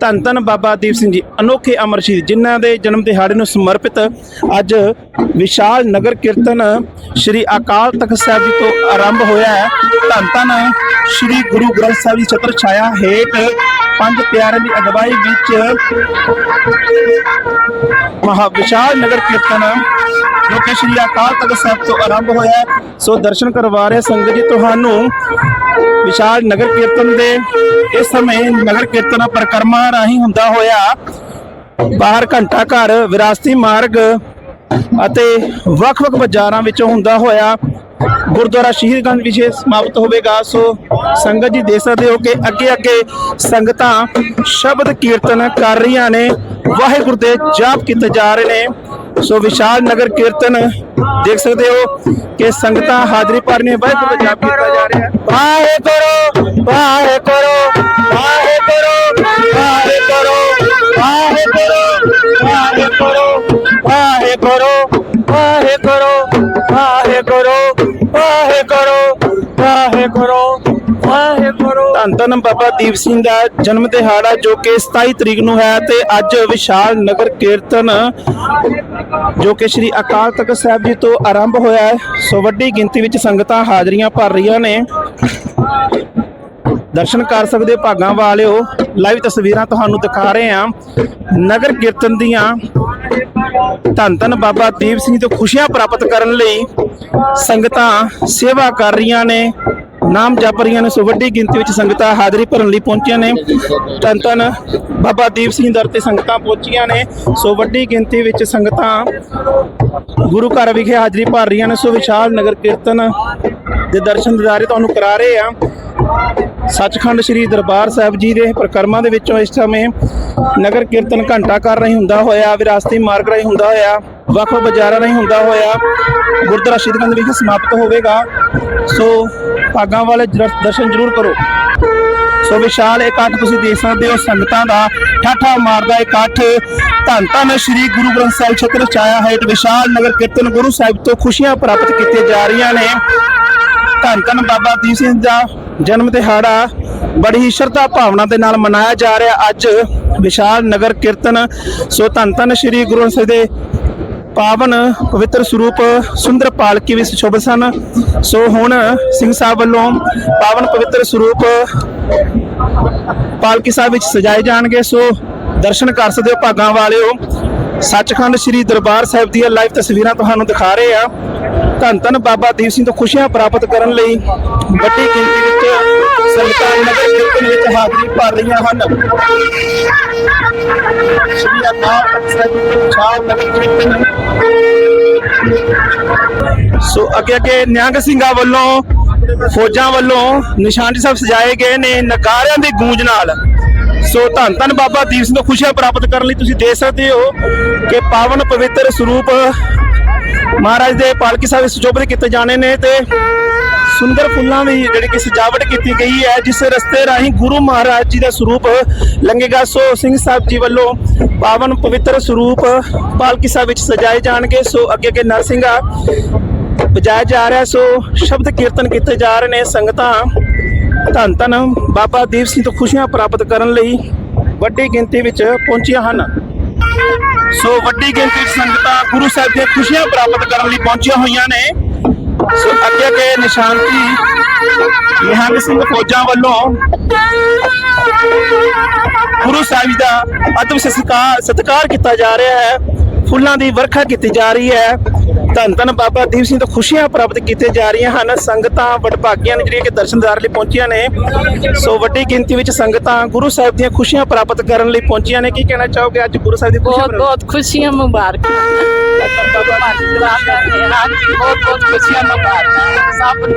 ਧੰਨ ਧੰਨ ਬਾਬਾ ਦੀਪ ਸਿੰਘ ਜੀ। ਅਨੋਖੇ ਅਮਰ ਸ਼ਹੀਦ, ਜਿਨ੍ਹਾਂ ਦੇ ਜਨਮ ਦਿਹਾੜੇ ਨੂੰ ਸਮਰਪਿਤ ਅੱਜ ਵਿਸ਼ਾਲ ਨਗਰ ਕੀਰਤਨ ਸ੍ਰੀ ਅਕਾਲ ਤਖਤ ਸਾਹਿਬ ਜੀ ਤੋਂ ਆਰੰਭ ਹੋਇਆ ਹੈ। ਧੰਨ ਧੰਨ ਸ੍ਰੀ ਗੁਰੂ ਗ੍ਰੰਥ ਸਾਹਿਬ ਜੀ ਛਤਰ ਛਾਇਆ ਹੇਠ ਪੰਜ ਪਿਆਰਿਆਂ ਦੀ ਅਗਵਾਈ ਵਿੱਚ ਮਹਾ ਵਿਸ਼ਾਲ ਨਗਰ ਕੀਰਤਨ ਜੋ ਕਿ ਸ੍ਰੀ ਅਕਾਲ ਤਖਤ ਸਾਹਿਬ ਤੋਂ ਆਰੰਭ ਹੋਇਆ ਸੋ ਦਰਸ਼ਨ ਕਰਵਾ ਰਹੇ ਸੰਗਤ ਜੀ, ਤੁਹਾਨੂੰ ਵਿਸ਼ਾਲ ਨਗਰ ਕੀਰਤਨ ਦੇ ਇਸ ਸਮੇਂ ਨਗਰ ਕੀਰਤਨ ਪਰਿਕਰਮਾ ਰਾਹੀਂ ਹੁੰਦਾ ਹੋਇਆ ਬਾਹਰ ਘੰਟਾ ਘਰ ਵਿਰਾਸਤੀ ਮਾਰਗ ਅਤੇ ਵੱਖ-ਵੱਖ ਬਾਜ਼ਾਰਾਂ ਵਿੱਚੋਂ ਹੁੰਦਾ ਹੋਇਆ ਗੁਰਦੁਆਰਾ ਸ਼ਹੀਦਗੰਜ ਵਿਖੇ ਸਮਾਪਤ ਹੋਵੇਗਾ। ਸੋ ਸੰਗਤ ਜੀ ਦੇਖ ਸਕਦੇ ਹੋ ਕਿ ਅੱਗੇ ਅੱਗੇ ਸੰਗਤਾਂ ਸ਼ਬਦ ਕੀਰਤਨ ਕਰ ਰਹੀਆਂ ਨੇ। ਵਾਹਿਗੁਰੂ ਦੇ ਜਾਪ ਕੀਤੇ ਜਾ ਰਹੇ ਨੇ। ਸੋ ਵਿਸ਼ਾਲ ਨਗਰ ਕੀਰਤਨ ਦੇਖ ਸਕਦੇ ਹੋ ਕਿ ਸੰਗਤਾਂ ਹਾਜ਼ਰੀ ਭਰ ਰਹੀਆਂ ਵਾਹਿਗੁਰੂ ਦਾ ਜਾਪ ਕੀਤਾ ਜਾ ਰਿਹਾ ਹੈ ਵਾਹਿਗੁਰੂ ਵਾਹਿਗੁਰੂ ਵਾਹਿਗੁਰੂ ਵਾਹਿਗੁਰੂ ਵਾਹਿਗੁਰੂ ਵਾਹਿਗੁਰੂ ਵਾਹਿਗੁਰੂ ਵਾਹਿਗੁਰੂ ਵਾਹਿਗੁਰੂ ਵਾਹਿਗੁਰੂ ਵਾਹਿਗੁਰੂ ਵਾਹਿਗੁਰੂ ਧੰਨ ਧੰਨ ਬਾਬਾ ਦੀਪ ਸਿੰਘ ਦਾ ਜਨਮ ਦਿਹਾੜਾ ਜੋ ਕਿ 27 ਤਰੀਕ ਨੂੰ ਹੈ ਤੇ ਅੱਜ ਵਿਸ਼ਾਲ ਨਗਰ ਕੀਰਤਨ, ਜੋ ਕਿ ਸ੍ਰੀ ਅਕਾਲ ਤਖਤ ਸਾਹਿਬ ਜੀ ਤੋਂ ਆਰੰਭ ਹੋਇਆ ਹੈ। ਸੋ ਵੱਡੀ ਗਿਣਤੀ ਵਿੱਚ ਸੰਗਤਾਂ ਹਾਜ਼ਰੀਆਂ ਭਰ ਰਹੀਆਂ ਨੇ। ਦਰਸ਼ਨ ਕਰ ਸਕਦੇ ਭਾਗਾਂ ਵਾਲਿਓ ਲਾਈਵ ਤਸਵੀਰਾਂ ਤੁਹਾਨੂੰ ਦਿਖਾ ਰਹੇ ਹਾਂ। ਨਗਰ ਕੀਰਤਨ ਦੀਆਂ ਧੰਨ ਧੰਨ ਬਾਬਾ ਦੀਪ ਸਿੰਘ ਤੋਂ ਖੁਸ਼ੀਆਂ ਪ੍ਰਾਪਤ ਕਰਨ ਲਈ ਸੰਗਤਾਂ ਸੇਵਾ ਕਰ ਰਹੀਆਂ ਨੇ। ਨਾਮ ਜਪ ਰਹੀਆਂ ਨੇ, ਸੋ ਵੱਡੀ ਗਿਣਤੀ ਵਿੱਚ ਸੰਗਤਾਂ ਹਾਜ਼ਰੀ ਭਰਨ ਲਈ ਪਹੁੰਚੀਆਂ ਨੇ। ਧੰਨ ਤਨ ਬਾਬਾ ਦੀਪ ਸਿੰਘ ਦਰ ਤੇ ਸੰਗਤਾਂ ਪਹੁੰਚੀਆਂ ਨੇ। ਸੋ ਵੱਡੀ ਗਿਣਤੀ ਵਿੱਚ ਸੰਗਤਾਂ ਗੁਰੂ ਘਰ ਵਿਖੇ ਹਾਜ਼ਰੀ ਭਰ ਰਹੀਆਂ ਨੇ। ਸੋ ਵਿਸ਼ਾਲ ਨਗਰ ਕੀਰਤਨ ਦੇ ਦਰਸ਼ਨ ਦਿਦਾਰੇ ਤੁਹਾਨੂੰ ਕਰਾ ਰਹੇ ਆ ਸੱਚਖੰਡ ਸ੍ਰੀ ਦਰਬਾਰ ਸਾਹਿਬ ਜੀ ਦੇ ਪ੍ਰਕਰਮਾਂ ਦੇ ਵਿੱਚੋਂ ਇਸ ਸਮੇਂ ਨਗਰ ਕੀਰਤਨ ਘੰਟਾ ਕਰ ਰਹੀ ਹੁੰਦਾ ਹੋਇਆ, ਵਿਰਾਸਤੀ ਮਾਰਗ ਰਾਹੀਂ ਹੁੰਦਾ ਹੋਇਆ, ਵੱਖ ਵੱਖ ਬਾਜ਼ਾਰਾਂ ਰਾਹੀਂ ਹੁੰਦਾ ਹੋਇਆ, ਗੁਰਦੁਆਰਾ ਸ਼ਹੀਦਗੰਜ ਵਿਖੇ ਸਮਾਪਤ ਹੋਵੇਗਾ। ਸੋ ਭਾਗਾਂ ਵਾਲੇ ਦਰਸ਼ਨ ਜ਼ਰੂਰ ਕਰੋ। ਸੋ ਵਿਸ਼ਾਲ ਇਕੱਠ ਤੁਸੀਂ ਦੇਖ ਸਕਦੇ ਹੋ, ਸੰਗਤਾਂ ਦਾ ਠਾਠਾ ਮਾਰਦਾ ਇਕੱਠ ਧੰਨ ਧੰਨ ਸ੍ਰੀ ਗੁਰੂ ਗ੍ਰੰਥ ਸਾਹਿਬ ਛਤਰ ਚਾਇਆ ਹੇਠ ਵਿਸ਼ਾਲ ਨਗਰ ਕੀਰਤਨ ਗੁਰੂ ਸਾਹਿਬ ਤੋਂ ਖੁਸ਼ੀਆਂ ਪ੍ਰਾਪਤ ਕੀਤੀਆਂ ਜਾ ਰਹੀਆਂ ਨੇ। ਧੰਨ ਧੰਨ ਬਾਬਾ ਦੀਪ ਸਿੰਘ ਦਾ ਜਨਮ ਦਿਹਾੜਾ ਬੜੀ ਹੀ ਸ਼ਰਧਾ ਭਾਵਨਾ ਦੇ ਨਾਲ ਮਨਾਇਆ ਜਾ ਰਿਹਾ ਅੱਜ ਵਿਸ਼ਾਲ ਨਗਰ ਕੀਰਤਨ। ਸੋ ਧੰਨ ਧੰਨ ਸ੍ਰੀ ਗੁਰੂ ਗ੍ਰੰਥ ਸਾਹਿਬ ਦੇ ਪਾਵਨ ਪਵਿੱਤਰ ਸਰੂਪ ਸੁੰਦਰ ਪਾਲਕੀ ਵਿੱਚ ਸ਼ੋਭਿਤ ਸਨ। ਸੋ ਹੁਣ ਸਿੰਘ ਸਾਹਿਬ ਵੱਲੋਂ ਪਾਵਨ ਪਵਿੱਤਰ ਸਰੂਪ ਪਾਲਕੀ ਸਾਹਿਬ ਵਿੱਚ ਸਜਾਏ ਜਾਣਗੇ। ਸੋ ਦਰਸ਼ਨ ਕਰ ਸਕਦੇ ਹੋ ਭਾਗਾਂ ਵਾਲਿਓ। ਸੱਚਖੰਡ ਸ੍ਰੀ ਦਰਬਾਰ ਸਾਹਿਬ ਦੀਆਂ ਲਾਈਵ ਤਸਵੀਰਾਂ ਤੁਹਾਨੂੰ ਦਿਖਾ ਰਹੇ ਆ ਧੰਨ ਧੰਨ ਬਾਬਾ ਦੀਪ ਸਿੰਘ ਤੋਂ ਖੁਸ਼ੀਆਂ ਪ੍ਰਾਪਤ ਕਰਨ ਲਈ ਵੱਡੀ ਗਿਣਤੀ ਵਿੱਚ ਸੰਗਤਾਂ ਨਗਰ ਕੀਰਤਨ ਵਿੱਚ ਹਾਜ਼ਰੀ ਭਰ ਰਹੀਆਂ ਹਨ। ਸ੍ਰੀ ਅਕਾਲ ਤਖਤ ਸਾਹਿਬ ਨਗਰ ਕੀਰਤਨ ਸੋ ਅੱਗੇ ਅੱਗੇ ਨਿਹੰਗ ਸਿੰਘਾਂ ਵੱਲੋਂ, ਫੌਜਾਂ ਵੱਲੋਂ ਨਿਸ਼ਾਨ ਸਾਹਿਬ ਸਜਾਏ ਗਏ ਨੇ ਨਕਾਰਿਆਂ ਦੀ ਗੂੰਜ ਨਾਲ। ਸੋ ਧੰਨ ਧੰਨ ਬਾਬਾ ਦੀਪ ਸਿੰਘ ਤੋਂ ਖੁਸ਼ੀਆਂ ਪ੍ਰਾਪਤ ਕਰਨ ਲਈ ਤੁਸੀਂ ਦੇਖ ਸਕਦੇ ਹੋ ਕਿ ਪਾਵਨ ਪਵਿੱਤਰ ਸਰੂਪ ਮਹਾਰਾਜ ਦੇ ਪਾਲਕੀ ਸਾਹਿਬ ਵਿੱਚ ਸੁਸ਼ੋਭਿਤ ਕੀਤੇ ਜਾਣੇ ਨੇ ਤੇ ਸੁੰਦਰ ਫੁੱਲਾਂ ਦੀ ਜਿਹੜੀ ਕਿ ਸਜਾਵਟ ਕੀਤੀ ਗਈ ਹੈ, ਜਿਸ ਰਸਤੇ ਰਾਹੀਂ ਗੁਰੂ ਮਹਾਰਾਜ ਜੀ ਦਾ ਸਰੂਪ ਲੰਘੇਗਾ। ਸੋ ਸਿੰਘ ਸਾਹਿਬ ਜੀ ਵੱਲੋਂ ਪਾਵਨ ਪਵਿੱਤਰ ਸਰੂਪ ਪਾਲਕੀ ਸਾਹਿਬ ਵਿੱਚ ਸਜਾਏ ਜਾਣਗੇ। ਸੋ ਅੱਗੇ ਅੱਗੇ ਨਰਸਿੰਘਾ ਵਜਾਇਆ ਜਾ ਰਿਹਾ। ਸੋ ਸ਼ਬਦ ਕੀਰਤਨ ਕੀਤੇ ਜਾ ਰਹੇ ਨੇ ਸੰਗਤਾਂ। ਧੰਨ ਧੰਨ ਬਾਬਾ ਦੀਪ ਸਿੰਘ ਤੋਂ ਖੁਸ਼ੀਆਂ ਪ੍ਰਾਪਤ ਕਰਨ ਲਈ ਵੱਡੀ ਗਿਣਤੀ ਵਿੱਚ ਪਹੁੰਚੀਆਂ ਹਨ। ਸੋ ਵੱਡੀ ਗਿਣਤੀ ਵਿੱਚ ਸੰਗਤਾਂ ਗੁਰੂ ਸਾਹਿਬ ਦੀਆਂ ਖੁਸ਼ੀਆਂ ਪ੍ਰਾਪਤ ਕਰਨ ਲਈ ਪਹੁੰਚੀਆਂ ਹੋਈਆਂ ਨੇ। ਸੋ ਅੱਗੇ ਅੱਗੇ ਨਿਸ਼ਾਨਤੀ ਨਿਹੰਗ ਸਿੰਘ ਫੌਜਾਂ ਵੱਲੋਂ ਗੁਰੂ ਸਾਹਿਬ ਜੀ ਦਾ ਅਦਬ ਸਤਿਕਾਰ ਸਤਿਕਾਰ ਕੀਤਾ ਜਾ ਰਿਹਾ ਹੈ। ਫੁੱਲਾਂ ਦੀ ਵਰਖਾ ਕੀਤੀ ਜਾ ਰਹੀ ਹੈ। ਧੰਨ ਧੰਨ ਬਾਬਾ ਦੀਪ ਸਿੰਘ ਤੋਂ ਖੁਸ਼ੀਆਂ ਪ੍ਰਾਪਤ ਕੀਤੀਆਂ ਜਾ ਰਹੀਆਂ ਹਨ। ਸੰਗਤਾਂ ਵਡਭਾਗੀਆਂ ਨੇ ਜਿਹੜੀਆਂ ਕਿ ਦਰਸ਼ਨਦਾਰ ਲਈ ਪਹੁੰਚੀਆਂ ਨੇ ਸੋ ਵੱਡੀ ਗਿਣਤੀ ਵਿੱਚ ਸੰਗਤਾਂ ਗੁਰੂ ਸਾਹਿਬ ਦੀਆਂ ਖੁਸ਼ੀਆਂ ਪ੍ਰਾਪਤ ਕਰਨ ਲਈ ਪਹੁੰਚੀਆਂ ਨੇ। ਕੀ ਕਹਿਣਾ ਚਾਹੋਗੇ? ਅੱਜ ਗੁਰੂ ਸਾਹਿਬ ਦੀ ਖੁਸ਼ੀਆਂ ਬਹੁਤ ਬਹੁਤ ਖੁਸ਼ੀਆਂ ਮੁਬਾਰਕਾਂ। ਬਹੁਤ ਬਹੁਤ ਖੁਸ਼ੀਆਂ ਮੁਬਾਰਕਾਂ। ਸਭ ਨੂੰ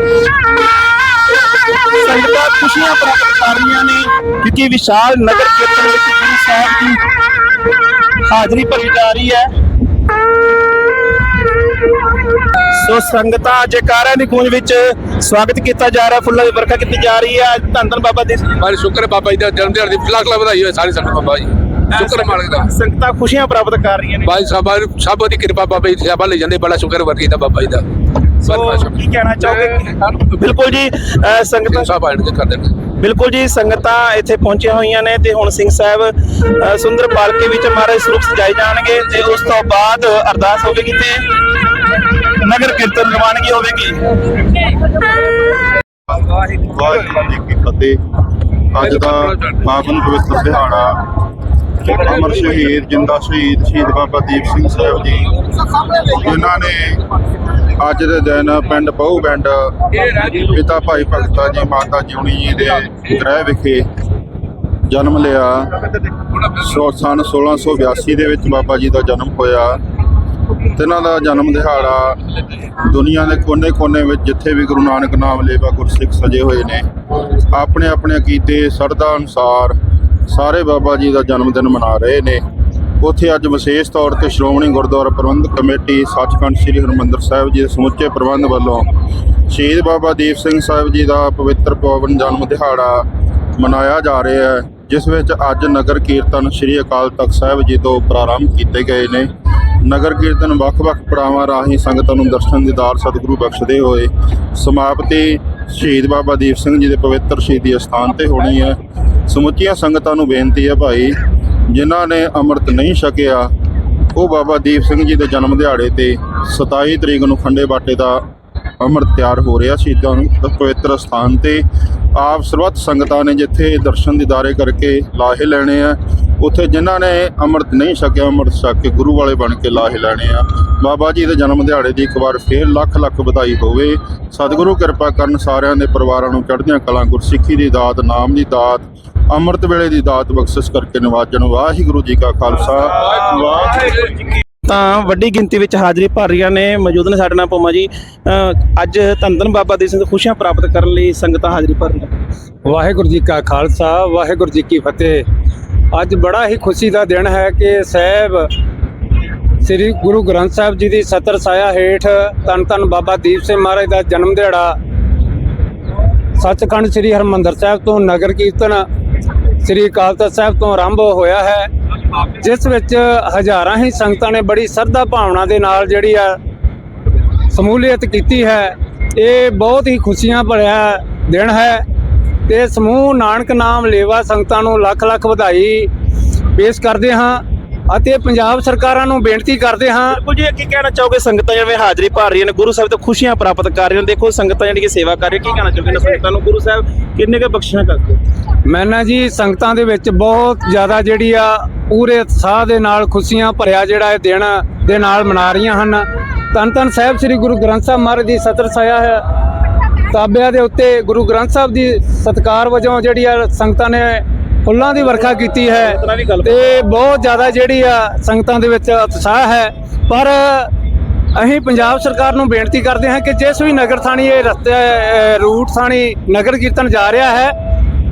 ਸੰਗਤਾਂ ਖੁਸ਼ੀਆਂ ਪ੍ਰਾਪਤ ਕਰ ਰਹੀਆਂ ਨੇ ਕਿਉਂਕਿ ਵਿਸ਼ਾਲ ਨਗਰ ਕੀਰਤਨ ਵਿੱਚ ਗੁਰੂ ਸਾਹਿਬ ਦੀ ਹਾਜ਼ਰੀ ਭਰੀ ਜਾ ਰਹੀ ਹੈ। ਸੋ ਸੰਗਤਾਂ ਜੈਕਾਰਾਂ ਦੀ ਗੂੰਜ ਵਿੱਚ ਸਵਾਗਤ ਕੀਤਾ ਜਾ ਰਿਹਾ ਫੁੱਲਾਂ ਦੀ ਵਰਖਾ ਕੀਤੀ ਜਾ ਰਹੀ ਹੈ। ਧੰਨ ਧੰਨ ਬਾਬਾ ਸਿੰਘ ਬਾਈ ਸ਼ੁਕਰ ਹੈ ਬਾਬਾ ਜੀ ਦਾ ਜਨਮ ਦਿਹਾੜੇ ਦੀ ਲੱਖ ਲੱਖ ਵਧਾਈ ਹੋਵੇ ਸਾਰੇ ਸੰਗਤ ਬਾਬਾ ਜੀ। ਸ਼ੁਕਰ ਮਾਲਕ ਦਾ। ਸੰਗਤਾਂ ਖੁਸ਼ੀਆਂ ਪ੍ਰਾਪਤ ਕਰ ਰਹੀਆਂ ਨੇ। ਬਾਈ ਸਾਹਿਬ ਸਭ ਦੀ ਕਿਰਪਾ ਬਾਬਾ ਜੀ ਦੀ ਸੇਵਾ ਲਈ ਜਾਂਦੇ ਬੜਾ ਸ਼ੁਕਰ ਵਰਗੀ ਦਾ ਬਾਬਾ ਜੀ ਦਾ। ਕੀ ਕਹਿਣਾ ਚਾਹੋਗੇ? ਬਿਲਕੁਲ ਜੀ ਸੰਗਤਾਂ ਸਭ ਆਣ ਬਿਲਕੁਲ ਜੀ ਸੰਗਤਾਂ ਇੱਥੇ ਪਹੁੰਚੀਆਂ ਹੋਈਆਂ ਨੇ ਤੇ ਹੁਣ ਸਿੰਘ ਸਾਹਿਬ ਸੁੰਦਰ ਪਾਲਕੀ ਵਿੱਚ ਮਹਾਰਾਜ ਸਰੂਪ ਸਜਾਏ ਜਾਣਗੇ ਤੇ ਉਸ ਤੋਂ ਬਾਅਦ ਅਰਦਾਸ ਹੋਵੇਗੀ ਤੇ ਨਗਰ ਕੀਰਤਨ ਰਵਾਨਗੀ ਹੋਵੇਗੀ। ਵਾਹਿਗੁਰੂ ਜੀ ਕੀ ਫਤਿਹ। ਅੱਜ ਦਾ ਪਾਵਨ ਪਵਿੱਤਰ ਦਿਹਾੜਾ ਅਮਰ ਸ਼ਹੀਦ, ਜਿੰਦਾ ਸ਼ਹੀਦ ਸ਼ਹੀਦ ਬਾਬਾ ਦੀਪ ਸਿੰਘ ਸਾਹਿਬ ਜੀ। ਜਿਨ੍ਹਾਂ ਨੇ ਅੱਜ ਦੇ ਦਿਨ ਪਿੰਡ ਬਹੁ ਪਿੰਡ ਪਿਤਾ ਭਾਈ ਭਗਤਾ ਜੀ, ਮਾਤਾ ਜਿਉਣੀ ਜੀ ਦੇ ਗ੍ਰਹਿ ਵਿਖੇ ਜਨਮ ਲਿਆ। ਸੋ ਸਨ 1682 ਦੇ ਵਿੱਚ ਬਾਬਾ ਜੀ ਦਾ ਜਨਮ ਹੋਇਆ। ਤਿੰਨਾਂ ਦਾ ਜਨਮ ਦਿਹਾੜਾ ਦੁਨੀਆ ਦੇ ਕੋਨੇ-ਕੋਨੇ ਵਿੱਚ ਜਿੱਥੇ ਵੀ ਗੁਰੂ ਨਾਨਕ ਨਾਮ ਲੇਵਾ ਗੁਰਸਿੱਖ ਸਜੇ ਹੋਏ ਨੇ ਆਪਣੇ ਆਪਣੇ ਕੀਤੇ ਸਰਦਾ ਅਨੁਸਾਰ ਸਾਰੇ ਬਾਬਾ ਜੀ ਦਾ ਜਨਮ ਦਿਨ ਮਨਾ ਰਹੇ ਨੇ। ਉੱਥੇ ਅੱਜ ਵਿਸ਼ੇਸ਼ ਤੌਰ ਤੇ ਸ਼੍ਰੋਮਣੀ ਗੁਰਦੁਆਰਾ ਪ੍ਰਬੰਧਕ ਕਮੇਟੀ ਸੱਚਖੰਡ ਸ੍ਰੀ ਹਰਿਮੰਦਰ ਸਾਹਿਬ ਜੀ ਦੇ ਸਮੁੱਚੇ ਪ੍ਰਬੰਧ ਵੱਲੋਂ ਸ਼ਹੀਦ ਬਾਬਾ ਦੀਪ ਸਿੰਘ ਸਾਹਿਬ ਜੀ ਦਾ ਪਵਿੱਤਰ ਪਾਵਨ ਜਨਮ ਦਿਹਾੜਾ ਮਨਾਇਆ ਜਾ ਰਿਹਾ ਹੈ, ਜਿਸ ਵਿੱਚ ਅੱਜ ਨਗਰ ਕੀਰਤਨ ਸ੍ਰੀ ਅਕਾਲ ਤਖਤ ਸਾਹਿਬ ਜੀ ਤੋਂ ਪ੍ਰਾਰੰਭ ਕੀਤੇ ਗਏ ਨੇ। ਨਗਰ ਕੀਰਤਨ ਵੱਖ-ਵੱਖ ਪੜਾਵਾਂ ਰਾਹੀਂ ਸੰਗਤਾਂ ਨੂੰ ਦਰਸ਼ਨ ਦੀਦਾਰ ਸਤਿਗੁਰੂ ਬਖਸ਼ਦੇ ਹੋਏ ਸਮਾਪਤੀ ਸ਼ਹੀਦ ਬਾਬਾ ਦੀਪ ਸਿੰਘ ਜੀ ਦੇ ਪਵਿੱਤਰ ਸ਼ਹੀਦੀ ਅਸਥਾਨ ਤੇ ਹੋਣੀ ਹੈ। ਸਮੁੱਚੀਆਂ ਸੰਗਤਾਂ ਨੂੰ ਬੇਨਤੀ ਹੈ ਭਾਈ, ਜਿਨ੍ਹਾਂ ਨੇ ਅੰਮ੍ਰਿਤ ਨਹੀਂ ਛਕਿਆ, ਉਹ ਬਾਬਾ ਦੀਪ ਸਿੰਘ ਜੀ ਦੇ ਜਨਮ ਦਿਹਾੜੇ ਤੇ 27 ਤਰੀਕ ਨੂੰ ਖੰਡੇ ਬਾਟੇ ਦਾ ਅੰਮ੍ਰਿਤ ਤਿਆਰ ਹੋ ਰਿਹਾ ਸ਼ਹੀਦਾਂ ਨੂੰ ਪਵਿੱਤਰ ਸਥਾਨ ਤੇ ਆਪ ਸਰਬੱਤ ਸੰਗਤਾਂ ਨੇ ਜਿੱਥੇ ਦਰਸ਼ਨ ਦੀਦਾਰੇ ਕਰਕੇ ਲਾਹੇ ਲੈਣੇ ਆ ਉੱਥੇ ਜਿਨ੍ਹਾਂ ਨੇ ਅੰਮ੍ਰਿਤ ਨਹੀਂ ਛਕਿਆ ਅੰਮ੍ਰਿਤ ਛਕ ਕੇ ਗੁਰੂ ਵਾਲੇ ਬਣ ਕੇ ਲਾਹੇ ਲੈਣੇ ਆ। ਬਾਬਾ ਜੀ ਦੇ ਜਨਮ ਦਿਹਾੜੇ ਦੀ ਇੱਕ ਵਾਰ ਫੇਰ ਲੱਖ ਲੱਖ ਵਧਾਈ ਹੋਵੇ। ਸਤਿਗੁਰੂ ਕਿਰਪਾ ਕਰਨ ਸਾਰਿਆਂ ਦੇ ਪਰਿਵਾਰਾਂ ਨੂੰ ਚੜ੍ਹਦੀਆਂ ਕਲਾਂ ਗੁਰਸਿੱਖੀ ਦੀ ਦਾਤ ਨਾਮ ਦੀ ਦਾਤ ਅੰਮ੍ਰਿਤ ਵੇਲੇ ਦੀ ਦਾਤ ਬਖਸ਼ਿਸ਼ ਕਰਕੇ ਨਿਵਾਜਣ। ਵਾਹਿਗੁਰੂ ਜੀ ਕਾ ਖਾਲਸਾ। ਵਾਹਿਗੁਰੂ ਜੀ ਕੀ ਤਾਂ ਵੱਡੀ ਗਿਣਤੀ ਵਿੱਚ ਹਾਜ਼ਰੀ ਭਰ ਰਹੀਆਂ ਨੇ ਮੌਜੂਦ ਨੇ ਸਾਡੇ ਨਾਲ ਪੋਮਾ ਜੀ। ਅੱਜ ਧੰਨ ਬਾਬਾ ਦੀਪ ਸਿੰਘ ਖੁਸ਼ੀਆਂ ਪ੍ਰਾਪਤ ਕਰਨ ਲਈ ਸੰਗਤਾਂ ਹਾਜ਼ਰੀ ਭਰ ਰਹੀਆਂ ਵਾਹਿਗੁਰੂ ਜੀ ਕਾ ਖਾਲਸਾ ਵਾਹਿਗੁਰੂ ਜੀ ਕੀ ਫਤਿਹ। ਅੱਜ ਬੜਾ ਹੀ ਖੁਸ਼ੀ ਦਾ ਦਿਨ ਹੈ ਕਿ ਸਾਹਿਬ ਸ੍ਰੀ ਗੁਰੂ ਗ੍ਰੰਥ ਸਾਹਿਬ ਜੀ ਦੀ ਸਤਰ ਸਾਇਆ ਹੇਠ ਤਨ ਤਨ ਬਾਬਾ ਦੀਪ ਸਿੰਘ ਮਹਾਰਾਜ ਦਾ ਜਨਮ ਦਿਹਾੜਾ ਸੱਚਖੰਡ ਸ੍ਰੀ ਹਰਮੰਦਰ ਸਾਹਿਬ ਤੋਂ ਨਗਰ ਕੀਰਤਨ ਸ੍ਰੀ ਅਕਾਲ ਤਖਤ ਸਾਹਿਬ ਤੋਂ ਆਰੰਭ ਹੋਇਆ ਹੈ, ਜਿਸ ਵਿੱਚ ਹਜ਼ਾਰਾਂ ਹੀ ਸੰਗਤਾਂ ਨੇ ਬੜੀ ਸਰਧਾ ਭਾਵਨਾ ਦੇ ਨਾਲ ਜਿਹੜੀ ਆ ਸਮੂਲੀਅਤ ਕੀਤੀ ਹੈ, ਇਹ ਬਹੁਤ ਹੀ ਖੁਸ਼ੀਆਂ ਭਰਿਆ ਦਿਨ ਹੈ। ਤੇ ਸਮੂਹ ਨਾਨਕ ਨਾਮ ਲੇਵਾ ਸੰਗਤਾਂ ਨੂੰ ਲੱਖ ਲੱਖ ਵਧਾਈ ਪੇਸ਼ ਕਰਦੇ ਹਾਂ ਅਤੇ ਪੰਜਾਬ ਸਰਕਾਰਾਂ ਨੂੰ ਬੇਨਤੀ ਕਰਦੇ ਹਾਂ। ਬਿਲਕੁਲ ਜੀ ਕੀ ਕਹਿਣਾ ਚਾਹੋਗੇ? ਸੰਗਤਾਂ ਜਿਵੇਂ ਹਾਜ਼ਰੀ ਭਰ ਰਹੀਆਂ ਨੇ ਗੁਰੂ ਸਾਹਿਬ ਤੋਂ ਖੁਸ਼ੀਆਂ ਪ੍ਰਾਪਤ ਕਰ ਰਹੀਆਂ ਨੇ। ਦੇਖੋ ਸੰਗਤਾਂ ਜਿਹੜੀ ਕਿ ਸੇਵਾ ਕਰ ਰਹੀਆਂ ਕੀ ਕਹਿਣਾ ਚਾਹੋਗੇ? ਇਹਨਾਂ ਸੰਗਤਾਂ ਨੂੰ ਗੁਰੂ ਸਾਹਿਬ ਕਿੰਨੇ ਕੁ ਬਖਸ਼ਿਸ਼ਾਂ ਕਰਦੇ? ਮੈਂ ਨਾ ਜੀ ਸੰਗਤਾਂ ਦੇ ਵਿੱਚ ਬਹੁਤ ਜ਼ਿਆਦਾ ਜਿਹੜੀ ਆ ਪੂਰੇ ਉਤਸ਼ਾਹ ਦੇ ਨਾਲ ਖੁਸ਼ੀਆਂ ਭਰਿਆ ਜਿਹੜਾ ਇਹ ਦਿਨ ਦੇ ਨਾਲ ਮਨਾ ਰਹੀਆਂ ਹਨ। ਧੰਨ ਧੰਨ ਸਾਹਿਬ ਸ੍ਰੀ ਗੁਰੂ ਗ੍ਰੰਥ ਸਾਹਿਬ ਮਹਾਰਾਜ ਦੀ ਸਤਰ ਸਾਇਆ ਹੈ। ਤਾਬਿਆਂ ਦੇ ਉੱਤੇ ਗੁਰੂ ਗ੍ਰੰਥ ਸਾਹਿਬ ਦੀ ਸਤਕਾਰ ਵਜੋਂ ਜਿਹੜੀ ਆ ਸੰਗਤਾਂ ਨੇ ਫੁੱਲਾਂ ਦੀ ਵਰਖਾ ਕੀਤੀ ਹੈ ਤੇ ਬਹੁਤ ਜ਼ਿਆਦਾ ਜਿਹੜੀ ਆ ਸੰਗਤਾਂ ਦੇ ਵਿੱਚ ਉਤਸ਼ਾਹ ਹੈ। ਪਰ ਅਸੀਂ ਪੰਜਾਬ ਸਰਕਾਰ ਨੂੰ ਬੇਨਤੀ ਕਰਦੇ ਹਾਂ ਕਿ ਜਿਸ ਵੀ ਨਗਰ ਥਾਣੀ ਇਹ ਰਸਤੇ ਰੂਟ ਥਾਣੀ ਨਗਰ ਕੀਰਤਨ ਜਾ ਰਿਹਾ ਹੈ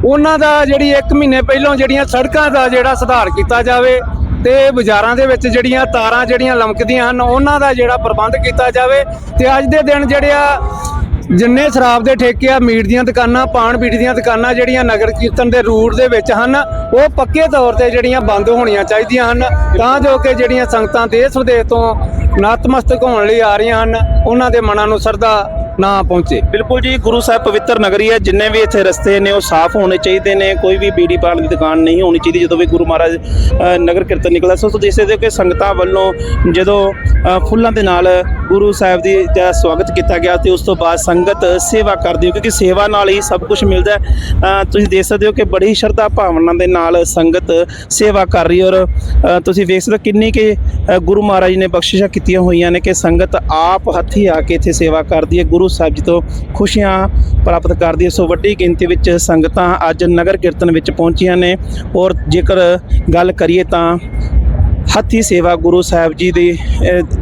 ਉਹਨਾਂ ਦਾ ਜਿਹੜੀ 1 ਮਹੀਨੇ ਪਹਿਲਾਂ ਜਿਹੜੀਆਂ ਸੜਕਾਂ ਦਾ ਜਿਹੜਾ ਸੁਧਾਰ ਕੀਤਾ ਜਾਵੇ ਤੇ ਬਾਜ਼ਾਰਾਂ ਦੇ ਵਿੱਚ ਜਿਹੜੀਆਂ ਤਾਰਾਂ ਜਿਹੜੀਆਂ ਲਮਕਦੀਆਂ ਹਨ ਉਹਨਾਂ ਦਾ ਜਿਹੜਾ ਪ੍ਰਬੰਧ ਕੀਤਾ ਜਾਵੇ ਤੇ ਅੱਜ ਦੇ ਦਿਨ ਜਿਹੜੇ ਆ ਜਿੰਨੇ ਸ਼ਰਾਬ ਦੇ ਠੇਕੇ ਆ, ਮੀਟ ਦੀਆਂ ਦੁਕਾਨਾਂ ਪਾਣ ਬੀੜੀ ਦੀਆਂ ਦੁਕਾਨਾਂ ਜਿਹੜੀਆਂ ਨਗਰ ਕੀਰਤਨ ਦੇ ਰੂਟ ਦੇ ਵਿੱਚ ਹਨ, ਉਹ ਪੱਕੇ ਤੌਰ ਤੇ ਜਿਹੜੀਆਂ ਬੰਦ ਹੋਣੀਆਂ ਚਾਹੀਦੀਆਂ ਹਨ, ਤਾਂ ਜੋ ਕਿ ਜਿਹੜੀਆਂ ਸੰਗਤਾਂ ਦੇਸ਼ ਵਿਦੇਸ਼ ਤੋਂ ਨਤਮਸਤਕ ਹੋਣ ਲਈ ਆ ਰਹੀਆਂ ਹਨ, ਉਹਨਾਂ ਦੇ ਮਨਾਂ ਨੂੰ ਸਰਦਾ ਨਾ ਪਹੁੰਚੇ। ਬਿਲਕੁਲ ਜੀ, ਗੁਰੂ ਸਾਹਿਬ ਪਵਿੱਤਰ ਨਗਰੀ ਹੈ, ਜਿੰਨੇ ਵੀ ਇੱਥੇ ਰਸਤੇ ਨੇ, ਉਹ ਸਾਫ਼ ਹੋਣੇ ਚਾਹੀਦੇ ਨੇ, ਕੋਈ ਵੀ ਬੀੜੀ ਪਾਣ ਦੀ ਦੁਕਾਨ ਨਹੀਂ ਹੋਣੀ ਚਾਹੀਦੀ, ਜਦੋਂ ਵੀ ਗੁਰੂ ਮਹਾਰਾਜ ਨਗਰ ਕੀਰਤਨ ਨਿਕਲਦਾ, ਸੋ ਤੁਸੀਂ ਦੇਖਦੇ ਹੋ ਕਿ ਸੰਗਤਾਂ ਵੱਲੋਂ ਜਦੋਂ ਫੁੱਲਾਂ ਦੇ ਨਾਲ ਗੁਰੂ ਸਾਹਿਬ ਦੀ ਦਾ ਸਵਾਗਤ ਕੀਤਾ ਗਿਆ ਤੇ ਉਸ ਤੋਂ ਬਾਅਦ ਸੰਗਤ ਸੇਵਾ ਕਰਦੀ ਹੋ, ਕਿਉਂਕਿ ਸੇਵਾ ਨਾਲ ਹੀ ਸਭ ਕੁਝ ਮਿਲਦਾ ਤੁਸੀਂ ਦੇਖ ਸਕਦੇ ਹੋ ਕਿ ਬੜੀ ਸ਼ਰਧਾ ਭਾਵਨਾ ਦੇ ਨਾਲ ਸੰਗਤ ਸੇਵਾ ਕਰ ਰਹੀ ਔਰ ਤੁਸੀਂ ਵੇਖ ਸਕਦੇ ਹੋ ਕਿੰਨੀ ਕਿ ਗੁਰੂ ਮਹਾਰਾਜ ਨੇ ਬਖਸ਼ਿਸ਼ਾਂ ਕੀਤੀਆਂ ਹੋਈਆਂ ਨੇ ਕਿ ਸੰਗਤ ਆਪ ਹੱਥੀ ਆ ਕੇ ਇੱਥੇ ਸੇਵਾ ਕਰਦੀ ਹੈ, ਗੁਰੂ ਗੁਰੂ ਸਾਹਿਬ ਜੀ ਤੋਂ ਖੁਸ਼ੀਆਂ ਪ੍ਰਾਪਤ ਕਰਦੀ ਹੈ ਸੋ ਵੱਡੀ ਗਿਣਤੀ ਵਿੱਚ ਸੰਗਤਾਂ ਅੱਜ ਨਗਰ ਕੀਰਤਨ ਵਿੱਚ ਪਹੁੰਚੀਆਂ ਨੇ ਔਰ ਜੇਕਰ ਗੱਲ ਕਰੀਏ ਤਾਂ ਹੱਥੀ ਸੇਵਾ ਗੁਰੂ ਸਾਹਿਬ ਜੀ ਦੇ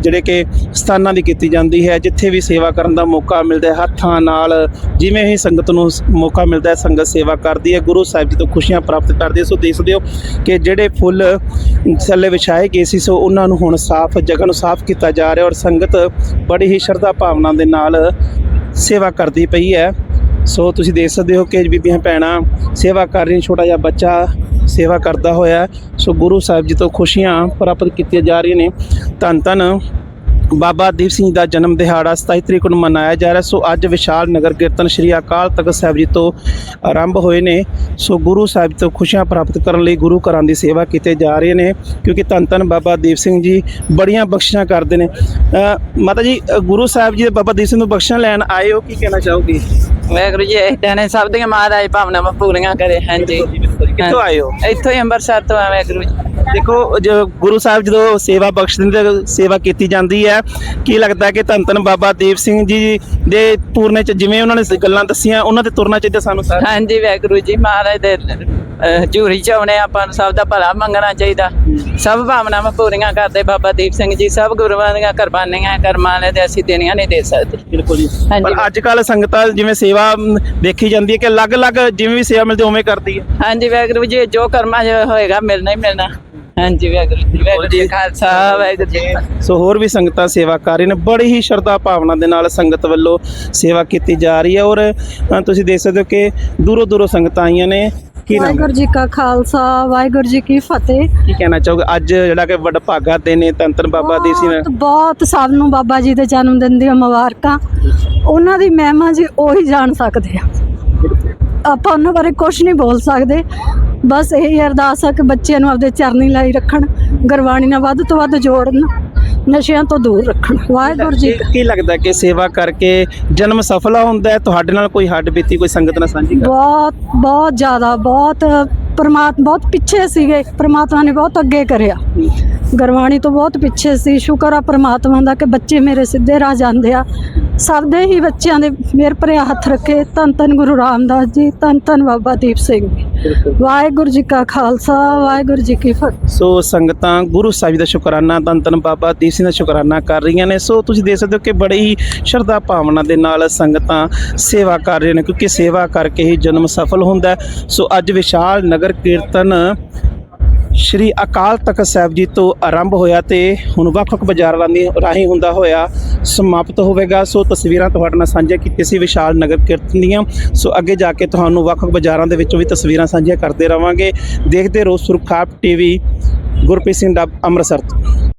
ਜਿਹੜੇ ਕਿ ਸਥਾਨਾਂ ਦੀ ਕੀਤੀ ਜਾਂਦੀ ਹੈ, ਜਿੱਥੇ ਵੀ ਸੇਵਾ ਕਰਨ ਦਾ ਮੌਕਾ ਮਿਲਦਾ ਹੈ, ਹੱਥਾਂ ਨਾਲ ਜਿਵੇਂ ਹੀ ਸੰਗਤ ਨੂੰ ਮੌਕਾ ਮਿਲਦਾ ਹੈ, ਸੰਗਤ ਸੇਵਾ ਕਰਦੀ ਹੈ, ਗੁਰੂ ਸਾਹਿਬ ਜੀ ਤੋਂ ਖੁਸ਼ੀਆਂ ਪ੍ਰਾਪਤ ਕਰਦੀ ਹੈ। ਸੋ ਦੇਖਦੇ ਹੋ ਕਿ ਜਿਹੜੇ ਫੁੱਲ ਥੱਲੇ ਵਿਛਾਏ ਗਏ ਸੀ, ਸੋ ਉਹਨਾਂ ਨੂੰ ਹੁਣ ਸਾਫ਼ ਜਗ੍ਹਾ ਨੂੰ ਸਾਫ਼ ਕੀਤਾ ਜਾ ਰਿਹਾ ਔਰ ਸੰਗਤ ਬੜੀ ਹੀ ਸ਼ਰਧਾ ਭਾਵਨਾ ਦੇ ਨਾਲ ਸੇਵਾ ਕਰਦੀ ਪਈ ਹੈ। ਸੋ ਤੁਸੀਂ ਦੇਖ ਸਕਦੇ ਹੋ ਕਿ ਬੀਬੀਆਂ ਭੈਣਾਂ ਸੇਵਾ ਕਰ ਰਹੀਆਂ, ਛੋਟਾ ਜਿਹਾ ਬੱਚਾ ਸੇਵਾ ਕਰਦਾ ਹੋਇਆ ਸੋ ਗੁਰੂ ਸਾਹਿਬ ਜੀ ਤੋਂ ਖੁਸ਼ੀਆਂ ਪ੍ਰਾਪਤ ਕੀਤੀਆਂ ਜਾ ਰਹੀਆਂ ਨੇ। ਧੰਨ ਧੰਨ ਬਾਬਾ ਦੀਪ ਸਿੰਘ ਦਾ ਜਨਮ ਦਿਹਾੜਾ 27 ਤਰੀਕ ਨੂੰ ਮਨਾਇਆ ਜਾ ਰਿਹਾ। ਸੋ ਅੱਜ ਵਿਸ਼ਾਲ ਨਗਰ ਕੀਰਤਨ ਸ੍ਰੀ ਅਕਾਲ ਤਖਤ ਸਾਹਿਬ ਜੀ ਤੋਂ ਆਰੰਭ ਹੋਏ ਨੇ। ਸੋ ਗੁਰੂ ਸਾਹਿਬ ਤੋਂ ਖੁਸ਼ੀਆਂ ਪ੍ਰਾਪਤ ਕਰਨ ਲਈ ਗੁਰੂ ਘਰਾਂ ਦੀ ਸੇਵਾ ਕੀਤੇ ਜਾ ਰਹੇ ਨੇ। ਕਿਉਂਕਿ ਧੰਨ ਧੰਨ ਬਾਬਾ ਦੀਪ ਸਿੰਘ ਜੀ ਬੜੀਆਂ ਬਖਸ਼ਿਸ਼ਾਂ ਕਰਦੇ ਨੇ। ਮਾਤਾ ਜੀ ਗੁਰੂ ਸਾਹਿਬ ਜੀ ਬਾਬਾ ਦੀਪ ਸਿੰਘ ਨੂੰ ਬਖਸ਼ਿਸ਼ਾਂ ਲੈਣ ਆਏ ਹੋ, ਕੀ ਕਹਿਣਾ ਚਾਹੋਗੇ? ਵਾਹਿਗੁਰੂ ਜੀ ਇਦਾਂ ਨੇ ਸਭ ਦੀਆਂ ਮਹਾਰਾਜ ਭਾਵਨਾਵਾਂ ਪੂਰੀਆਂ ਕਰੇ ਹਾਂਜੀ। ਕਿੱਥੋਂ ਆਏ ਹੋ? ਇੱਥੋਂ ਹੀ ਅੰਮ੍ਰਿਤਸਰ ਤੋਂ ਆ ਵਾਹਿਗੁਰੂ ਜੀ। ਦੇਖੋ ਜੋ ਗੁਰੂ ਸਾਹਿਬ ਜਦੋਂ ਸੇਵਾ ਬਖਸ਼ਦੇ ਨੇ ਸੇਵਾ ਕੀਤੀ ਜਾਂਦੀ ਹੈ ਕੀ ਲੱਗਦਾ ਕਿ ਧੰਨ ਧੰਨ ਬਾਬਾ ਦੀਪ ਸਿੰਘ ਜੀ ਦੇ ਪੂਰਨੇ ਚ ਜਿਵੇਂ ਉਹਨਾਂ ਨੇ ਗੱਲਾਂ ਦੱਸੀਆਂ ਉਹਨਾਂ ਤੇ ਤੁਰਨਾ ਚਾਹੀਦਾ ਸਾਨੂੰ ਸਾਰਾ ਹਾਂਜੀ ਵਾਹਿਗੁਰੂ ਜੀ ਮਹਾਰਾਜ ਦੇ ਅਹ, ਹਜ਼ੂਰੀ ਚ ਆਉਣੇ ਆਪਾਂ ਨੂੰ ਸਭ ਦਾ ਭਲਾ ਮੰਗਣਾ ਚਾਹੀਦਾ। ਸਭ ਭਾਵਨਾਵਾਂ ਪੂਰੀਆਂ ਕਰਦੇ ਬਾਬਾ ਦੀਪ ਸਿੰਘ ਜੀ ਸਭ ਗੁਰੂਆਂ ਦੀਆਂ ਕੁਰਬਾਨੀਆਂ ਕਰਮਾਂ ਵਾਲੇ ਦੇ ਅਸੀਂ ਦੇਣੀਆਂ ਨਹੀਂ ਦੇ ਸਕਦੇ। ਬਿਲਕੁਲ ਜੀ। ਪਰ ਅੱਜ ਕੱਲ ਸੰਗਤਾਂ ਜਿਵੇਂ ਸੇਵਾ ਦੇਖੀ ਜਾਂਦੀ ਹੈ ਕਿ ਅਲੱਗ-ਅਲੱਗ ਜਿਵੇਂ ਵੀ ਸੇਵਾ ਮਿਲਦੀ ਉਵੇਂ ਕਰਦੀ ਹੈ। ਹਾਂਜੀ ਵਾਹਿਗੁਰੂ ਜੀ ਜੋ ਕਰਮਾਂ ਹੋਏਗਾ ਮਿਲਣਾ ਹੀ ਮਿਲਣਾ। ਹਾਂਜੀ ਵਾਹਿਗੁਰੂ ਜੀ ਖਾਲਸਾ ਵਾਹਿਗੁਰੂ ਜੀ। ਸੋ ਹੋਰ ਵੀ ਸੰਗਤਾਂ ਸੇਵਾ ਕਰ ਰਹੀਆਂ ਨੇ ਬੜੀ ਹੀ ਸ਼ਰਧਾ ਭਾਵਨਾ ਦੇ ਨਾਲ ਸੰਗਤ ਵੱਲੋਂ ਸੇਵਾ ਕੀਤੀ ਜਾ ਰਹੀ ਹੈ ਔਰ ਤੁਸੀਂ ਦੇਖ ਸਕਦੇ ਹੋ ਕਿ ਦੂਰੋਂ ਦੂਰੋਂ ਸੰਗਤਾਂ ਆਈਆਂ ਨੇ। ਕੀ ਨਾਮ ਵਾਹਿਗੁਰੂ ਜੀ ਕਾ ਖਾਲਸਾ ਵਾਹਿਗੁਰੂ ਜੀ ਕੀ ਫਤਿਹ। ਕੀ ਕਹਿਣਾ ਚਾਹੋਗੇ? ਅੱਜ ਜਿਹੜਾ ਕਿ ਵੱਡਾ ਭਾਗਾ ਦਿਨ ਹੈ ਧੰਨ ਧੰਨ ਬਾਬਾ ਦੀਪ ਸਿੰਘ ਬਹੁਤ ਬਹੁਤ ਸਭ ਨੂੰ ਬਾਬਾ ਜੀ ਦੇ ਜਨਮ ਦਿਨ ਦੀਆਂ ਮੁਬਾਰਕਾਂ। ਉਹਨਾਂ ਦੀ ਮਹਿਮਾ ਜੀ ਉਹੀ ਜਾਣ ਸਕਦੇ ਆ। ਆਪਾਂ ਉਹਨਾਂ ਬਾਰੇ ਕੁਝ ਨਹੀਂ ਬੋਲ ਸਕਦੇ। ਬਸ ਇਹ ਅਰਦਾਸ ਆ ਕਿ ਬੱਚਿਆਂ ਨੂੰ ਆਪਦੇ ਚਰਨੀ ਲਾਈ ਰੱਖਣ ਗੁਰਬਾਣੀ ਨਾਲ ਵੱਧ ਤੋਂ ਵੱਧ ਜੋੜਨ। ਨਸ਼ਿਆਂ ਤੋਂ ਦੂਰ ਰੱਖਣ। ਵਾਹਿਗੁਰੂ ਜੀ ਕੀ- ਕੀ ਲੱਗਦਾ ਕਿ ਸੇਵਾ ਕਰਕੇ ਜਨਮ ਸਫਲਾ ਹੁੰਦਾ ਹੈ? ਤੁਹਾਡੇ ਨਾਲ ਕੋਈ ਹੱਡ ਬੀਤੀ ਕੋਈ ਸੰਗਤ ਨਾਲ ਸਾਂਝੀ ਕਰ ਬਹੁਤ ਬਹੁਤ ਜ਼ਿਆਦਾ ਬਹੁਤ ਪਰਮਾਤਮਾ ਬਹੁਤ ਪਿੱਛੇ ਸੀਗੇ। ਪਰਮਾਤਮਾ ਨੇ ਬਹੁਤ ਅੱਗੇ ਕਰਿਆ। ਗੁਰਬਾਣੀ ਤੋਂ ਬਹੁਤ ਪਿੱਛੇ ਸੀ। ਸ਼ੁਕਰ ਆ ਪਰਮਾਤਮਾ ਦਾ ਕਿ ਬੱਚੇ ਮੇਰੇ ਸਿੱਧੇ ਰਾਹ ਜਾਂਦੇ ਆ। ਸਭ ਦੇ ਹੀ ਬੱਚਿਆਂ ਦੇ ਮੇਰ ਭਰਿਆ ਹੱਥ ਰੱਖੇ। ਧੰਨ ਧੰਨ ਗੁਰੂ ਰਾਮਦਾਸ ਜੀ ਧੰਨ ਧੰਨ ਬਾਬਾ ਦੀਪ ਸਿੰਘ ਵਾਹਿਗੁਰੂ ਜੀ ਕਾ ਖਾਲਸਾ ਵਾਹਿਗੁਰੂ ਜੀ ਕੀ ਫਤਿਹ। ਸੋ ਸੰਗਤਾਂ ਗੁਰੂ ਸਾਹਿਬ ਦਾ ਸ਼ੁਕਰਾਨਾ ਧੰਨ ਧੰਨ ਬਾਬਾ ਦੀਪ ਸਿੰਘ ਦਾ ਸ਼ੁਕਰਾਨਾ ਕਰ ਰਹੀਆਂ ਨੇ। ਸੋ ਤੁਸੀਂ ਦੇਖ ਸਕਦੇ ਹੋ ਕਿ ਬੜੀ ਹੀ ਸ਼ਰਧਾ ਭਾਵਨਾ ਦੇ ਨਾਲ ਸੰਗਤਾਂ ਸੇਵਾ ਕਰ ਰਹੀਆਂ ਨੇ ਕਿਉਂਕਿ ਸੇਵਾ ਕਰਕੇ ਹੀ ਜਨਮ ਸਫਲ ਹੁੰਦਾ। ਸੋ ਅੱਜ ਵਿਸ਼ਾਲ ਨਗਰ ਕੀਰਤਨ ਸ਼੍ਰੀ ਅਕਾਲ ਤਖਤ ਸਾਹਿਬ ਜੀ ਤੋਂ ਆਰੰਭ ਹੋਇਆ ਤੇ ਹੁਣ ਵੱਖ-ਵੱਖ ਬਾਜ਼ਾਰਾਂ ਦੀ ਰਾਹੀਂ ਹੁੰਦਾ ਹੋਇਆ ਸਮਾਪਤ ਹੋਵੇਗਾ। ਸੋ ਤਸਵੀਰਾਂ ਤੁਹਾਡੇ ਨਾਲ ਸਾਂਝੀਆਂ ਕੀਤੀਆਂ ਸੀ ਵਿਸ਼ਾਲ ਨਗਰ ਕੀਰਤਨ ਦੀਆਂ। ਸੋ ਅੱਗੇ ਜਾ ਕੇ ਤੁਹਾਨੂੰ ਵੱਖ-ਵੱਖ ਬਾਜ਼ਾਰਾਂ ਦੇ ਵਿੱਚੋਂ ਵੀ ਤਸਵੀਰਾਂ ਸਾਂਝੀਆਂ ਕਰਦੇ ਰਵਾਂਗੇ। ਦੇਖਦੇ ਰਹੋ ਸੁਰਖਾਪ ਟੀਵੀ, ਗੁਰਪ੍ਰੀਤ ਸਿੰਘ ਡੱਬ, ਅੰਮ੍ਰਿਤਸਰ